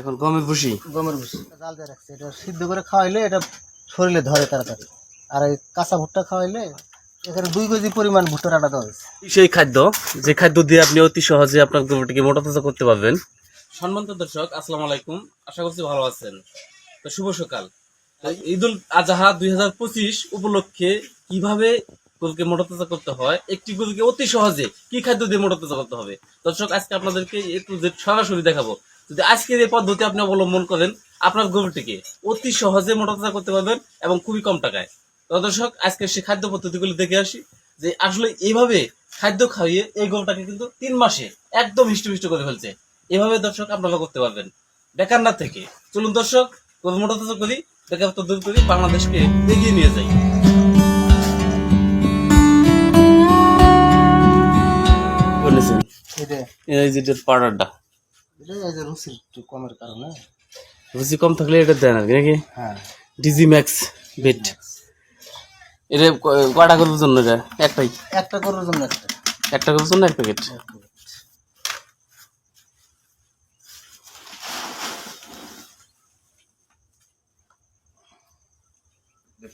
এখন গমের ভুসি গমের ভুসি জাল দিয়ে রাখছে। এটা সিদ্ধ করে খাওয়াইলে এটা শরীরে ধরে তাড়াতাড়ি। আর এই কাঁচা ভুট্টা খাওয়াইলে এখানে দুই কেজি পরিমাণ ভুট্টার আটা দেওয়া হয়েছে। সেই খাদ্য যে খাদ্য দিয়ে আপনি অতি সহজে আপনার গরুটিকে মোটা তাজা করতে পারবেন। সম্মানিত দর্শক আসসালামু আলাইকুম। আশা করছি ভালো আছেন। তো শুভ সকাল। ঈদুল আজহা দুই হাজার পঁচিশ উপলক্ষে কীভাবে গরুকে মোটা তাজা করতে হয় একটি গরুকে অতি সহজে কি খাদ্য দিয়ে মোটা তাজা করতে হবে? দর্শক আজকে আপনাদেরকে একটু সরাসরি দেখাবো। যদি আজকের এই পদ্ধতি আপনি অবলম্বন করেন আপনার গরুটিকে অতি সহজে মোটা করতে পারবেন এবং খুবই কম টাকায়। তো দর্শক আজকে সেই খাদ্য পদ্ধতিগুলো দেখে আসি যে আসলে এইভাবে খাদ্য খাইয়ে এই গরুটাকে কিন্তু তিন মাসে একদম হিষ্টপিষ্ট করে ফেলছে। এভাবে দর্শক আপনারা করতে পারবেন। বেকার না থেকে। চলুন দর্শক গরু মোটা করি বেকার তো দূর করি বাংলাদেশকে এগিয়ে নিয়ে যাই। এই যেটা পাউডারটা। এটা একটু কমের কারণে। রুচি কম থাকলে এটা দেন আর কি নাকি? হ্যাঁ। ডিজি ম্যাক্স বেট এটা ক- কয়টা করবার জন্য এটা? একটাই একটা গরুর জন্য একটা। একটা করবার জন্য এক প্যাকেট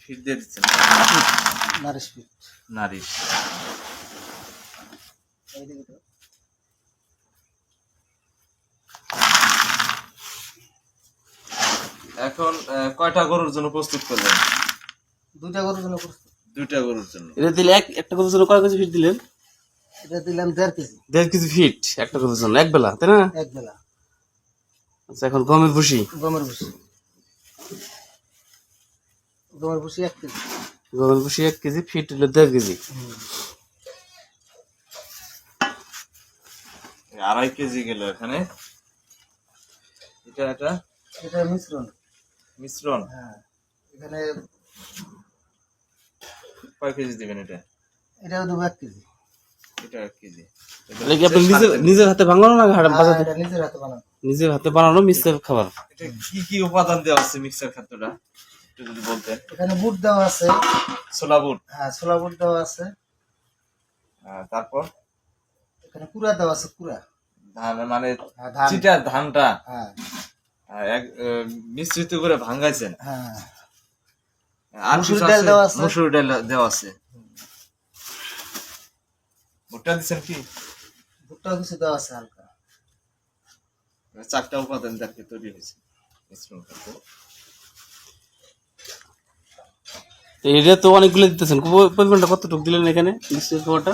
ফিট দিয়ে দিচ্ছেন। নারিশ পিট নারিশ। এইদিকে এখন আহ, কয়টা গরুর জন্য প্রস্তুত করলেন? দুইটা গরুর জন্য প্রস্তুত। দুইটা গরুর জন্য। এটা দিলে এক একটা গরুর জন্য কয় কেজি ফিট দিলেন? এটা দিলাম দেড় কেজি। দেড় কেজি ফিট একটা করবার জন্য এক বেলা তাই না? এক বেলা। আচ্ছা এখন গমের ভুসি। গমের ভুসি। গমের ভুসি এক কেজি। গমের ভুসি এক কেজি ফিট হলো দেড় কেজি। আড়াই কেজি গেল এখানে। এটা একটা এটা মিশ্রণ। মিশ্রণ? হ্যাঁ এখানে কয় কেজি দিবেন এটা? এটাও দেবো এক কেজি। এটা এক কেজি। এটা এটা কি আপনি নিজের নিজের হাতে বানানো না নিজের হাতে বানানো। নিজের হাতে বানানো মিক্সের খাবার। এটা কি কি উপাদান দেওয়া আছে মিক্সার খাদ্যটা? একটু যদি বলতেন। এখানে বুট দেওয়া আছে। ছোলা বুট। হ্যাঁ ছোলা বুট দেওয়া আছে। আহ, তারপর? এখানে কুড়া দেওয়া আছে কুড়া। ধান মানে হ্যাঁ চিটা ধানটা। হ্যাঁ। এক আহ, মিশ্রিত করে ভাঙাইছেন হ্যাঁ। আর মসুর ডাল দেওয়া আছে। মসুর ডাল দেওয়া আছে। ভুট্টা দিচ্ছেন কি? ভুট্টাও কিছু দেওয়া আছে হালকা। চারটা উপাদান তার তৈরি হয়েছে তো এটা তো অনেকগুলো দিতেছেন। পরিমাণটা কতটুকু দিলেন এখানে মিক্সের খাবারটা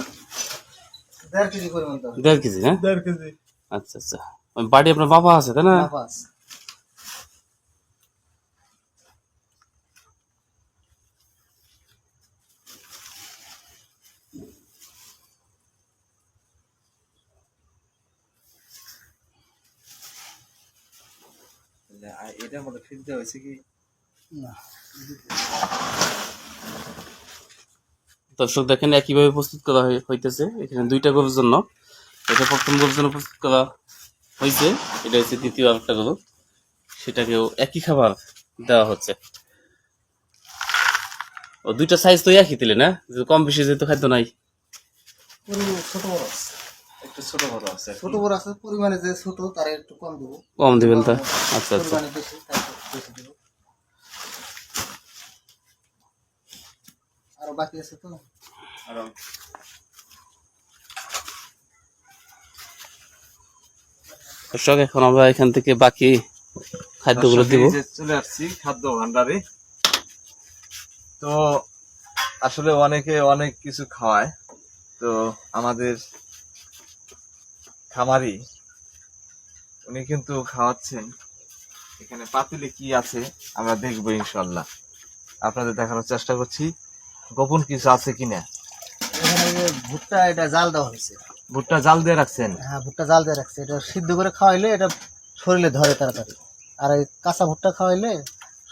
দেড় কেজি পরিমাণ দেড় কেজি হ্যাঁ? দেড় কেজি। আচ্ছা আচ্ছা। বাড়ি আপনার বাবা আছে তাই না? মাপা আছে। এটার মধ্যে ফিট দেওয়া হয়েছে কি? না। দর্শক দেখেন একইভাবে প্রস্তুত করা হইতেছে। এখানে দুইটা গরুর জন্য। এটা প্রথম গরুর জন্য প্রস্তুত করা হয়েছে এটা হচ্ছে দ্বিতীয় আরেকটা গরু। সেটাকেও একই খাবার দেওয়া হচ্ছে। ও দুইটা সাইজ তো একই দিলে না? যে কম বেশি যেহেতু খাদ্য নাই। ছোট বড় আছে। একটু ছোট বড় আছে ছোট বড় আছে পরিমাণে যে ছোট তার একটু কম দেবো। কম দিবেন তা? আচ্ছা আচ্ছা। পরিমাণে বেশি তার বেশি দেবো। আরও বাকি আছে তো? আরও। দর্শক এখন আমরা এখান থেকে বাকি খাদ্যগুলো দিব। চলে আসছি খাদ্য ভান্ডারে তো আসলে অনেকে অনেক কিছু খাওয়ায়। তো আমাদের খামারি উনি কিন্তু খাওয়াচ্ছেন। এখানে পাতিলে কি আছে আমরা দেখব ইনশাল্লাহ আপনাদের দেখানোর চেষ্টা করছি গোপন কিছু আছে কিনা ভুট্টা এটা জাল দেওয়া হয়েছে। ভুট্টা জাল দিয়ে রাখছেন? হ্যাঁ ভুট্টা জাল দিয়ে রাখছে। এটা সিদ্ধ করে খাওয়াইলে এটা শরীরে ধরে তাড়াতাড়ি। আর এই কাঁচা ভুট্টা খাওয়াইলে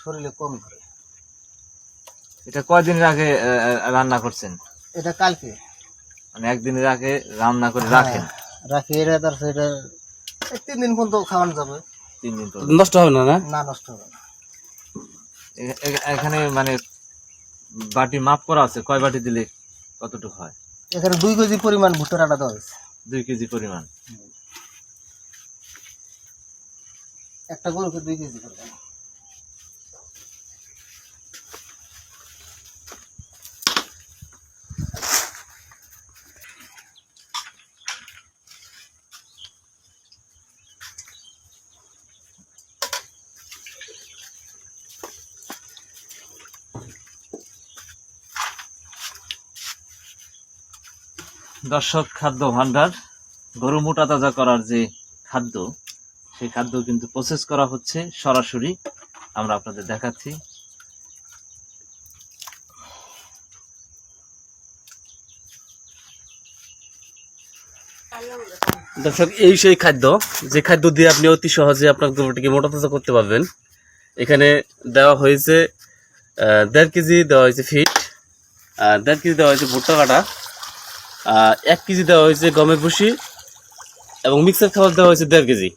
শরীরে কম ধরে। এটা কয়দিনের আগে রান্না করছেন? এটা কালকে। মানে একদিনের আগে রান্না করে রাখেন? হ্যাঁ, রাখি এটা তারপর এটা এই তিন দিন পর্যন্ত খাওয়ানো যাবে। তিন দিন পর নষ্ট হবে না না? না নষ্ট হবে না। এ- এ- এখানে মানে বাটি মাপ করা আছে কয় বাটি দিলে কতটুকু হয়? এখানে দুই কেজি পরিমাণ ভুট্টার আটা দেওয়া হয়েছে। দুই কেজি পরিমাণ। একটা গরুকে দুই কেজি করে দর্শক, খাদ্য ভান্ডার গরু মোটা তাজা করার যে খাদ্য, সেই খাদ্য কিন্তু প্রসেস করা হচ্ছে সরাসরি। আমরা আপনাদের দেখাচ্ছি। দর্শক, এই সেই খাদ্য, যে খাদ্য দিয়ে আপনি অতি সহজে আপনার গরুটিকে মোটা তাজা করতে পারবেন, এখানে দেওয়া হয়েছে দেড় কেজি দেওয়া হয়েছে ফিট আর দেড় কেজি দেওয়া হয়েছে ভুট্টা কাটা। এক কেজি দেওয়া হয়েছে গমের ভুসি এবং মিক্সার খাবার দেওয়া হয়েছে দেড় কেজি।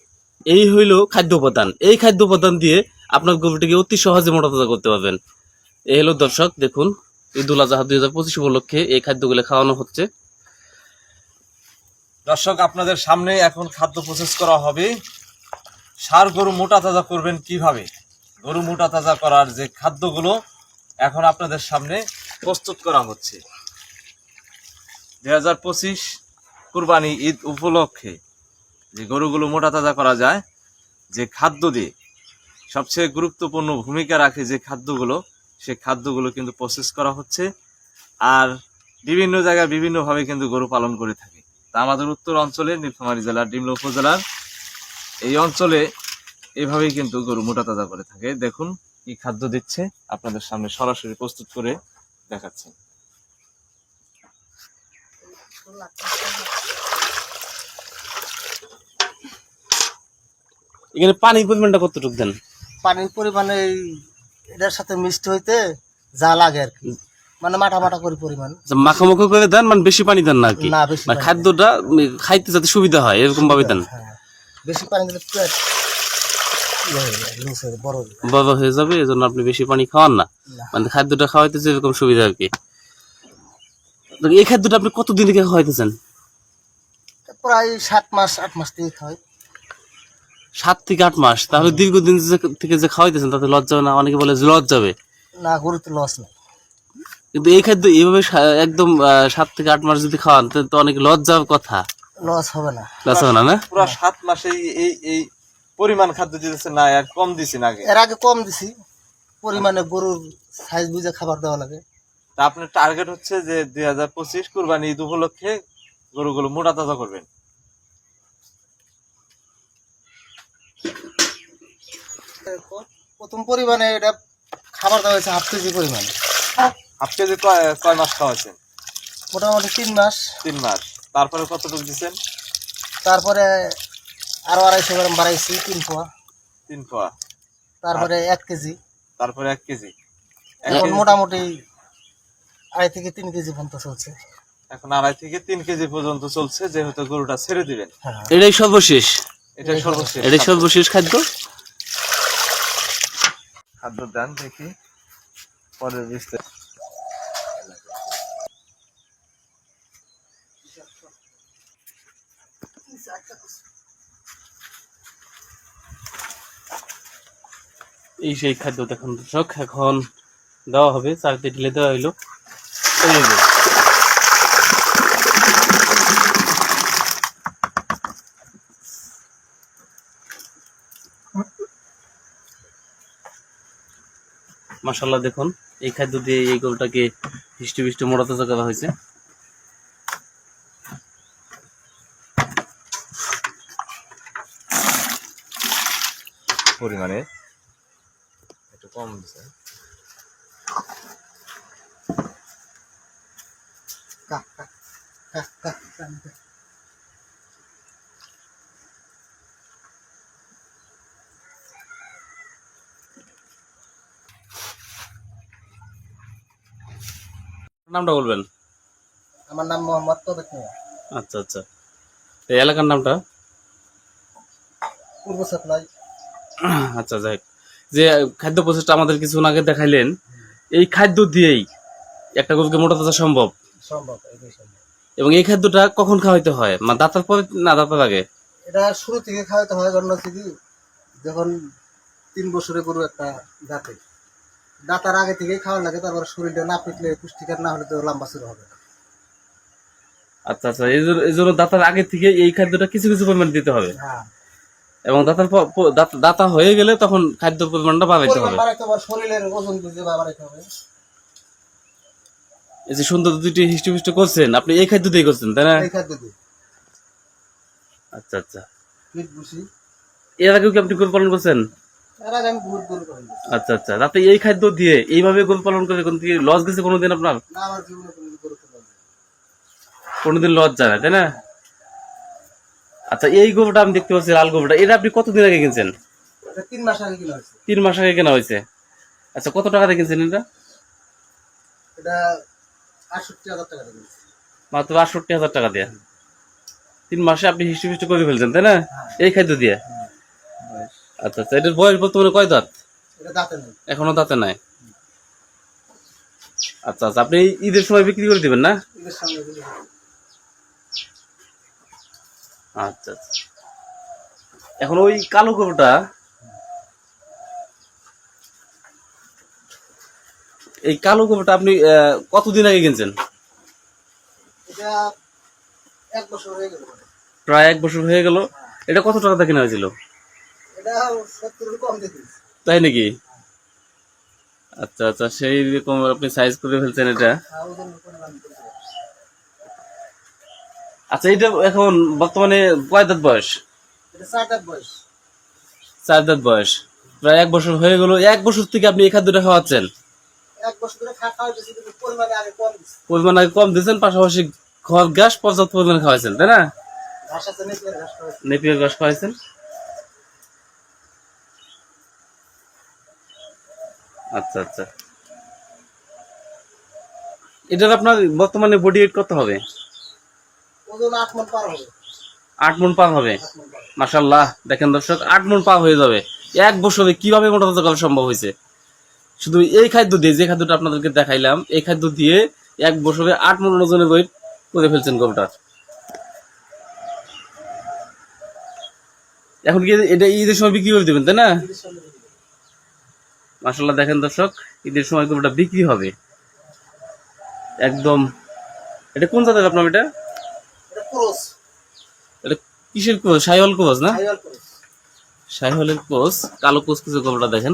এই হইল খাদ্য উপাদান। এই খাদ্য উপাদান দিয়ে আপনার গরুটিকে অতি সহজে মোটা তাজা করতে পারবেন। এই হলো দর্শক, দেখুন, ঈদুল আজহা দুই হাজার পঁচিশ উপলক্ষে এই খাদ্যগুলো খাওয়ানো হচ্ছে। দর্শক, আপনাদের সামনে এখন খাদ্য প্রসেস করা হবে। সার গরু মোটা তাজা করবেন কীভাবে? গরু মোটা তাজা করার যে খাদ্যগুলো এখন আপনাদের সামনে প্রস্তুত করা হচ্ছে। দুই হাজার পঁচিশ কুরবানি ঈদ উপলক্ষে যে গরুগুলো মোটা তাজা করা যায়, যে খাদ্য দিয়ে সবচেয়ে গুরুত্বপূর্ণ ভূমিকা রাখে যে খাদ্যগুলো সেই খাদ্যগুলো কিন্তু প্রসেস করা হচ্ছে আর বিভিন্ন জায়গায় বিভিন্নভাবে কিন্তু গরু পালন করে থাকে। তা আমাদের উত্তর অঞ্চলে নীলফামারী জেলার, ডিমলা উপজেলার এই অঞ্চলে এভাবেই কিন্তু গরু মোটা তাজা করে থাকে। দেখুন কি খাদ্য দিচ্ছে, আপনাদের সামনে সরাসরি প্রস্তুত করে দেখাচ্ছে। এখানে পানির পরিমাণটা কতটুকু দেন? পানির পরিমাণে এটার সাথে মিষ্টি হইতে যা লাগে আর কি। মানে মাটা মাটা করে পরিমাণ। আচ্ছা, মাখামাখো করে দেন মানে বেশি পানি দেন না আর কি? না বেশি মানে খাদ্যটা খাইতে যাতে সুবিধা হয় এরকম ভাবে দেন? হ্যাঁ। বেশি পানি দিলে পেট ইয়ে বড় হয়ে যাবে এই জন্য আপনি বেশি পানি খাওয়ান না। মানে খাদ্যটা খাওয়াইতে যেরকম সুবিধা আর কি। এই খাদ্যটা আপনি কতদিন থেকে খাওয়াইতেছেন? প্রায় সাত মাস আট মাস থেকে খাওয়াই। সাত থেকে আট মাস। তাহলে দীর্ঘদিন থেকে যে খাওয়াইতেছেন তাতে লজ্জা না? অনেকে বলে যে লজ্জা যাবে না গরুতে লস নেই। কিন্তু এই খাদ্য এইভাবে একদম সাত থেকে আট মাস যদি খাওয়ান তাহলে তো অনেক লজ্জার কথা। লস হবে না। লস হবে না না? পুরো সাত মাসে এই- এই এই পরিমাণ খাদ্য দিতেছে না আর কম দিছি না আগে? এর আগে কম দিছি। পরিমাণে গরুর সাইজ বুঝে খাবার দেওয়া লাগে। তা আপনার টার্গেট হচ্ছে যে দুই হাজার পঁচিশ কুরবানি ঈদ উপলক্ষে গরুগুলো মোটা তাজা করবেন। প্রথম পরিমাণে এটা খাবার দেওয়া হয়েছে হাফ কেজি পরিমাণে। হাফ কেজি কয় কয় মাস খাওয়াছেন মোটামুটি তিন মাস। তিন মাস। তারপরে কতটুকু দিচ্ছেন? তারপরে আরও আড়াইশো গ্রাম বাড়াইছি তিন পোয়া তিন পোয়া তারপরে এক কেজি। তারপরে এক কেজি। এখন মোটামুটি আড়াই থেকে তিন কেজি পর্যন্ত চলছে। এখন আড়াই থেকে তিন কেজি পর্যন্ত চলছে যেহেতু গরুটা ছেড়ে দিবেন। হ্যাঁ। এটাই সর্বশেষ? এটা সর্বশেষ এটাই সর্বশেষ খাদ্য? খাদ্য দেন দেখি। পরে বিস্তারিত এই সেই খাদ্য দেখুন দর্শক এখন দেওয়া হবে চারটে ঢিলে দেওয়া হইল। এই যে। মাসাল্লাহ দেখুন এই খাদ্য দিয়ে এই গরুটাকে হিষ্টি বিষ্টি মোড়া তাজা করা হয়েছে। পরিমাণে। একটু কম দিচ্ছে কা, কা, কা, কা, কা, কা। নামটা বলবেন? আমার নাম মোহাম্মদ তবেক মিয়া। আচ্ছা আচ্ছা। এই এলাকার নামটা? পূর্ব সাপ্লাই। আচ্ছা যাই যে খাদ্য প্রসেসটা আমাদের কিছুক্ষণ আগে দেখাইলেন এই খাদ্য দিয়েই একটা গরুকে মোটা তাজা সম্ভব। সম্ভব এটাই সম্ভব। এবং এই খাদ্যটা কখন খাওয়াইতে হয়? মানে দাঁতার পরে না দাঁতার আগে? এটা শুরু থেকে খাওয়াতে হয় কারণ হচ্ছে কি যখন তিন বছরে গরু একটা দাঁতে দাঁতার আগে থেকেই খাওয়া লাগে তারপর শরীরটা না পিটলে পুষ্টিকার না হলে তো লম্বা শুরু হবে না। আচ্ছা আচ্ছা এই জন্য- দাতার আগে থেকে এই খাদ্যটা কিছু কিছু পরিমাণ দিতে হবে? হ্যাঁ। এবং দাতার দাতা- হয়ে গেলে তখন খাদ্য পরিমাণটা বাড়াইতে হবে। বাড়াইতে হবে শরীরের ওজন বুঝে বাড়াইতে হবে। এই যে সুন্দর দুটি হিষ্টপিষ্ট করছেন আপনি এই খাদ্য দিয়ে করছেন তাই না? এই খাদ্য দিয়ে। আচ্ছা আচ্ছা। এর আগেও কি আপনি গরু পালন করছেন? আগে। আচ্ছা আচ্ছা। তাতে এই খাদ্য দিয়ে এইভাবে গরু পালন করে কোন লস গেছে কোনোদিন আপনার। কোনোদিন লস যায় না তাই না? আচ্ছা এই গরুটা আমি দেখতে পাচ্ছি লাল গরুটা এটা আপনি কতদিন আগে কিনছেন? তিন মাস আগে কিনা হয়েছে। তিন মাস আগে কেনা হয়েছে। আচ্ছা কত টাকা দিয়ে কিনছেন এটা? এটা আটষট্টি হাজার টাকা দিয়ে মাত্র আটষট্টি হাজার টাকা দিয়ে? তিন মাসে আপনি হিস্ট্রি ফিস্ট্রি করে ফেলছেন তাই না? এই খাদ্য দিয়ে? আচ্ছা আচ্ছা এটার বয়স বর্তমানে কয় দাঁত? এখনও দাঁতে নাই? আচ্ছা আচ্ছা আপনি ঈদের সময় বিক্রি করে দিবেন না। আচ্ছা আচ্ছা। এখন ওই কালো গরুটা এই কালো গরুটা আপনি কতদিন আগে কিনছেন? প্রায় এক বছর হয়ে গেল। এটা কত টাকা কেনা হয়েছিল? তাই নাকি? আচ্ছা আচ্ছা সেই রকম আপনি সাইজ করে ফেলছেন এটা। আচ্ছা এটা এখন বর্তমানে কয় দাঁত বয়স? চার দাঁত বয়স। চার দাঁত বয়স। প্রায় এক বছর হয়ে গেল। এক বছর থেকে আপনি এই খাদ্যটা খাওয়াচ্ছেন? পরিমাণে আগে কম দিয়েছেন পাশাপাশি ঘর গ্যাস পর্যাপ্ত পরিমাণে খাওয়াইছেন তাই না? নেপিয়ার ঘাস খাওয়াইছেন। আচ্ছা আচ্ছা। এটার আপনার বর্তমানে বডি ওয়েট কত হবে? আট মন পার হবে। মাসাল্লাহ দেখেন দর্শক আট মন পার হয়ে যাবে। এক বছরে কীভাবে মোটা সম্ভব হয়েছে? শুধু এই খাদ্য দিয়ে যে খাদ্যটা আপনাদেরকে দেখাইলাম এই খাদ্য দিয়ে এক বছরে আট মন ওজনের ওয়েট করে ফেলছেন গরুটার এখন কি এটা ঈদের সময় বিক্রি করে দেবেন তাই না? মাসাল্লাহ দেখেন দর্শক ঈদের সময় গরুটা বিক্রি হবে। একদম এটা কোন জাতের আপনার এটা? এটা কিসের কোচ সাইহল কোচ না? সাইহলের কোচ কালো কোচ কিছু গরুটা দেখেন।